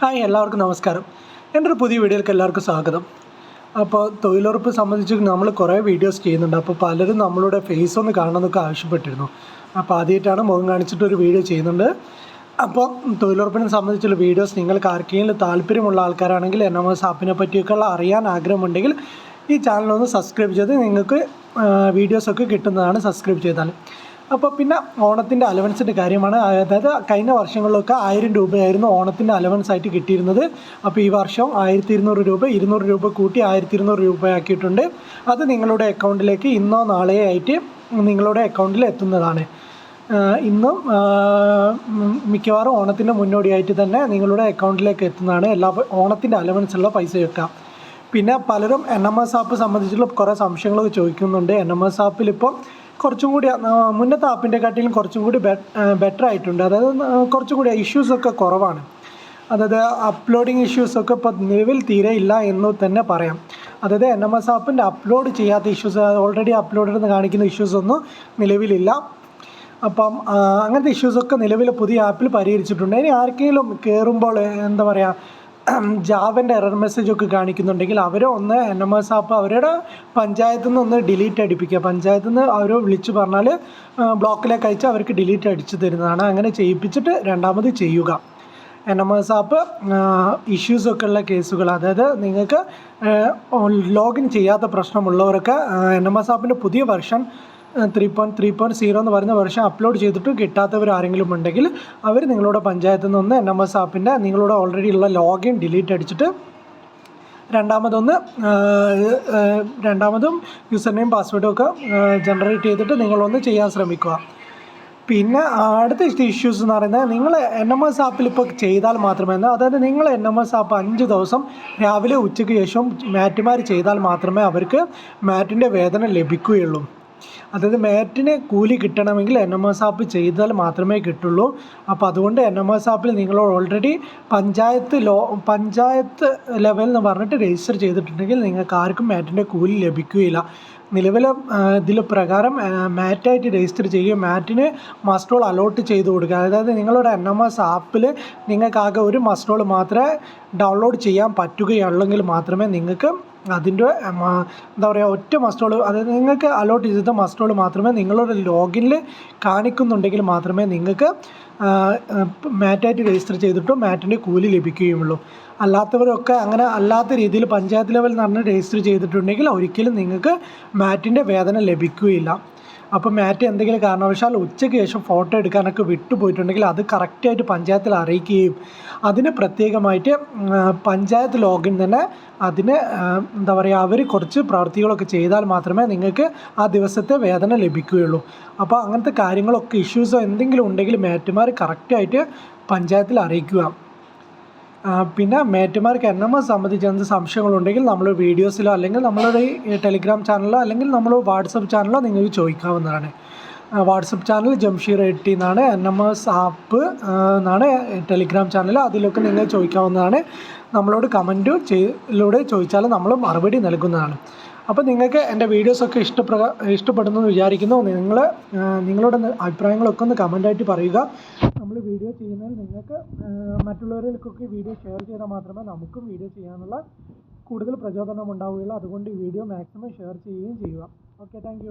Hi എല്ലാവർക്കും നമസ്കാരം. എന്റെ ഒരു പുതിയ വീഡിയോയിലേക്ക് എല്ലാവർക്കും സ്വാഗതം. അപ്പോൾ തൊഴിലുറപ്പ് സംബന്ധിച്ച് നമ്മൾ കുറേ വീഡിയോസ് ചെയ്യുന്നുണ്ട്. അപ്പോൾ പലരും നമ്മളുടെ ഫേസ് ഒന്ന് കാണണമെന്നൊക്കെ ആവശ്യപ്പെട്ടിരുന്നു. അപ്പോൾ ആദ്യമായിട്ടാണ് മുഖം കാണിച്ചിട്ട് ഒരു വീഡിയോ ചെയ്യുന്നുണ്ട്. അപ്പോൾ തൊഴിലുറപ്പിനെ സംബന്ധിച്ചുള്ള വീഡിയോസ് നിങ്ങൾക്ക് ആർക്കെങ്കിലും താല്പര്യമുള്ള ആൾക്കാരാണെങ്കിൽ എൻ എം എസ് ആപ്പിനെ പറ്റിയൊക്കെയുള്ള അറിയാൻ ആഗ്രഹമുണ്ടെങ്കിൽ ഈ ചാനലൊന്ന് സബ്സ്ക്രൈബ് ചെയ്ത് നിങ്ങൾക്ക് വീഡിയോസൊക്കെ കിട്ടുന്നതാണ് സബ്സ്ക്രൈബ് ചെയ്താൽ. അപ്പോൾ പിന്നെ ഓണത്തിന്റെ അലവൻസിന്റെ കാര്യമാണ്. അതായത് കഴിഞ്ഞ വർഷങ്ങളിലൊക്കെ ആയിരം രൂപയായിരുന്നു ഓണത്തിന്റെ അലവൻസ് ആയിട്ട് കിട്ടിയിരുന്നത്. അപ്പോൾ ഈ വർഷം ആയിരത്തി ഇരുന്നൂറ് രൂപ ഇരുന്നൂറ് രൂപ കൂട്ടി ആയിരത്തി ഇരുന്നൂറ് രൂപയാക്കിയിട്ടുണ്ട്. അത് നിങ്ങളുടെ അക്കൗണ്ടിലേക്ക് ഇന്നോ നാളെയോ ആയിട്ട് നിങ്ങളുടെ അക്കൗണ്ടിൽ എത്തുന്നതാണ്. ഇന്നും മിക്കവാറും ഓണത്തിന്റെ മുന്നോടിയായിട്ട് തന്നെ നിങ്ങളുടെ അക്കൗണ്ടിലേക്ക് എത്തുന്നതാണ്. എല്ലാ ഓണത്തിന്റെ അലവൻസ് ഉള്ള പൈസയൊക്കെ. പിന്നെ പലരും എൻ എം എസ് ആപ്പ് സംബന്ധിച്ചുള്ള കുറേ സംശയങ്ങളൊക്കെ ചോദിക്കുന്നുണ്ട്. എൻ എം എസ് ആപ്പിൽ കുറച്ചും കൂടി മുന്നത്തെ ആപ്പിന്റെ കാട്ടിലും കുറച്ചും കൂടി ബെറ്റർ ആയിട്ടുണ്ട്. അതായത് കുറച്ചും കൂടി ഇഷ്യൂസൊക്കെ കുറവാണ്. അതായത് അപ്ലോഡിങ് ഇഷ്യൂസൊക്കെ ഇപ്പോൾ നിലവിൽ തീരെ ഇല്ല എന്ന് തന്നെ പറയാം. അതായത് എൻ എം എസ് ആപ്പിന്റെ അപ്ലോഡ് ചെയ്യാത്ത ഇഷ്യൂസ് ഓൾറെഡി അപ്ലോഡ് എന്ന് കാണിക്കുന്ന ഇഷ്യൂസ് ഒന്നും നിലവിലില്ല. അപ്പം അങ്ങനത്തെ ഇഷ്യൂസൊക്കെ നിലവിൽ പുതിയ ആപ്പിൽ പരിഹരിച്ചിട്ടുണ്ട്. ഇനി ആർക്കെങ്കിലും കയറുമ്പോൾ എന്താ പറയുക ജാവന്റെ എറർ മെസ്സേജ് ഒക്കെ കാണിക്കുന്നുണ്ടെങ്കിൽ അവരെ ഒന്ന് എൻ എം എസ് ആപ്പ് അവരുടെ പഞ്ചായത്തിൽ നിന്ന് ഒന്ന് ഡിലീറ്റ് അടിപ്പിക്കുക. പഞ്ചായത്തിൽ നിന്ന് അവർ വിളിച്ച് പറഞ്ഞാൽ ബ്ലോക്കിലേക്ക് അയച്ച് അവർക്ക് ഡിലീറ്റ് അടിച്ചു തരുന്നതാണ്. അങ്ങനെ ചെയ്യിപ്പിച്ചിട്ട് രണ്ടാമത് ചെയ്യുക. എൻ എം എസ് ആപ്പ് ഇഷ്യൂസൊക്കെ ഉള്ള കേസുകൾ അതായത് നിങ്ങൾക്ക് ലോഗിൻ ചെയ്യാത്ത പ്രശ്നമുള്ളവരൊക്കെ എൻ എം എസ് ആപ്പിന്റെ പുതിയ version three point three point zero എന്ന് പറയുന്ന വെർഷൻ അപ്ലോഡ് ചെയ്തിട്ട് കിട്ടാത്തവർ ആരെങ്കിലും ഉണ്ടെങ്കിൽ അവർ നിങ്ങളുടെ പഞ്ചായത്തിൽ നിന്ന് എൻ എം എസ് ആപ്പിന്റെ നിങ്ങളുടെ ഓൾറെഡി ഉള്ള ലോഗിൻ ഡിലീറ്റ് അടിച്ചിട്ട് രണ്ടാമതൊന്ന് രണ്ടാമതും യൂസർ നെയിം പാസ്വേഡും ഒക്കെ ജനറേറ്റ് ചെയ്തിട്ട് നിങ്ങളൊന്ന് ചെയ്യാൻ ശ്രമിക്കുക. പിന്നെ അടുത്ത ഇഷ്യൂസ് എന്ന് പറയുന്നത് നിങ്ങൾ എൻ എം എസ് ആപ്പിൽ ഇപ്പോൾ ചെയ്താൽ മാത്രമേ അതായത് നിങ്ങൾ എൻ എം എസ് ആപ്പ് അഞ്ച് ദിവസം രാവിലെ ഉച്ചയ്ക്ക് ശേഷം മാറ്റുമാർ ചെയ്താൽ മാത്രമേ അവർക്ക് മാറ്റിന്റെ വേതനം ലഭിക്കുകയുള്ളൂ. അതായത് മാറ്റിന് കൂലി കിട്ടണമെങ്കിൽ എൻ എം എസ് ആപ്പ് ചെയ്താൽ മാത്രമേ കിട്ടുള്ളൂ. അപ്പോൾ അതുകൊണ്ട് എൻ എം എസ് ആപ്പിൽ നിങ്ങൾ already panchayat low panchayat level പറഞ്ഞിട്ട് രജിസ്റ്റർ ചെയ്തിട്ടുണ്ടെങ്കിൽ നിങ്ങൾക്ക് ആർക്കും മാറ്റിന്റെ കൂലി ലഭിക്കുകയില്ല. നിലവിലെ ഇതിൽ പ്രകാരം മാറ്റായിട്ട് രജിസ്റ്റർ ചെയ്യുകയും മാറ്റിന് മസ്റ്റോൾ അലോട്ട് ചെയ്ത് കൊടുക്കുക. അതായത് നിങ്ങളുടെ എൻ എം എസ് ആപ്പിൽ നിങ്ങൾക്കാകെ ഒരു മസ്റ്റോൾ മാത്രമേ ഡൗൺലോഡ് ചെയ്യാൻ പറ്റുകയുള്ളെങ്കിൽ മാത്രമേ നിങ്ങൾക്ക് അതിന്റെ എന്താ പറയുക ഒറ്റ മസ്റ്റോൾ അതായത് നിങ്ങൾക്ക് അലോട്ട് ചെയ്ത മസ്റ്റോൾ മാത്രമേ നിങ്ങളുടെ ലോഗിനിൽ കാണിക്കുന്നുണ്ടെങ്കിൽ മാത്രമേ നിങ്ങൾക്ക് മാറ്റായിട്ട് രജിസ്റ്റർ ചെയ്തിട്ടും മാറ്റിന്റെ കൂലി ലഭിക്കുകയുള്ളൂ. അല്ലാത്തവരൊക്കെ അങ്ങനെ അല്ലാത്ത രീതിയിൽ പഞ്ചായത്ത് ലെവൽ നടന്ന് രജിസ്റ്റർ ചെയ്തിട്ടുണ്ടെങ്കിൽ ഒരിക്കലും നിങ്ങൾക്ക് മാറ്റിന്റെ വേതനം ലഭിക്കുകയില്ല. അപ്പോൾ മാറ്റ് എന്തെങ്കിലും കാരണവശാൽ ഉച്ചയ്ക്ക് ശേഷം ഫോട്ടോ എടുക്കാനൊക്കെ വിട്ടുപോയിട്ടുണ്ടെങ്കിൽ അത് കറക്റ്റായിട്ട് പഞ്ചായത്തിൽ അറിയിക്കുകയും അതിന് പ്രത്യേകമായിട്ട് പഞ്ചായത്ത് ലോഗിൻ തന്നെ അതിന് എന്താ പറയുക അവർ കുറച്ച് പ്രവൃത്തികളൊക്കെ ചെയ്താൽ മാത്രമേ നിങ്ങൾക്ക് ആ ദിവസത്തെ വേതനം ലഭിക്കുകയുള്ളൂ. അപ്പോൾ അങ്ങനത്തെ കാര്യങ്ങളൊക്കെ ഇഷ്യൂസോ എന്തെങ്കിലും ഉണ്ടെങ്കിൽ മാറ്റുമാർ കറക്റ്റായിട്ട് പഞ്ചായത്തിൽ അറിയിക്കുക. പിന്നെ മേറ്റുമാർക്ക് എൻ എം എസ് സംബന്ധിച്ച് സംശയങ്ങളുണ്ടെങ്കിൽ നമ്മൾ വീഡിയോസിലോ അല്ലെങ്കിൽ നമ്മളുടെ ടെലിഗ്രാം ചാനലിലോ അല്ലെങ്കിൽ നമ്മൾ വാട്സപ്പ് ചാനലോ നിങ്ങൾക്ക് ചോദിക്കാവുന്നതാണ്. വാട്സപ്പ് ചാനൽ ജംഷീർ എട്ടി എന്നാണ്. എൻ എം എസ് ആപ്പ് എന്നാണ്. ടെലിഗ്രാം ചാനൽ അതിലൊക്കെ നിങ്ങൾ ചോദിക്കാവുന്നതാണ്. നമ്മളോട് കമന്റ് ചെയ്യിലൂടെ ചോദിച്ചാൽ നമ്മൾ മറുപടി നൽകുന്നതാണ്. അപ്പോൾ നിങ്ങൾക്ക് എന്റെ വീഡിയോസൊക്കെ ഇഷ്ടപ്രക ഇഷ്ടപ്പെടുന്നു വിചാരിക്കുന്നു. നിങ്ങൾ നിങ്ങളുടെ അഭിപ്രായങ്ങളൊക്കെ ഒന്ന് കമന്റായിട്ട് പറയുക. വീഡിയോ ചെയ്യുന്നതിൽ നിങ്ങൾക്ക് മറ്റുള്ളവരിലേക്കൊക്കെ വീഡിയോ ഷെയർ ചെയ്താൽ മാത്രമേ നമുക്കും വീഡിയോ ചെയ്യാനുള്ള കൂടുതൽ പ്രചോദനം ഉണ്ടാവുകയുള്ളൂ അതുകൊണ്ട് ഈ വീഡിയോ മാക്സിമം ഷെയർ ചെയ്യുകയും ചെയ്യുക. Okay thank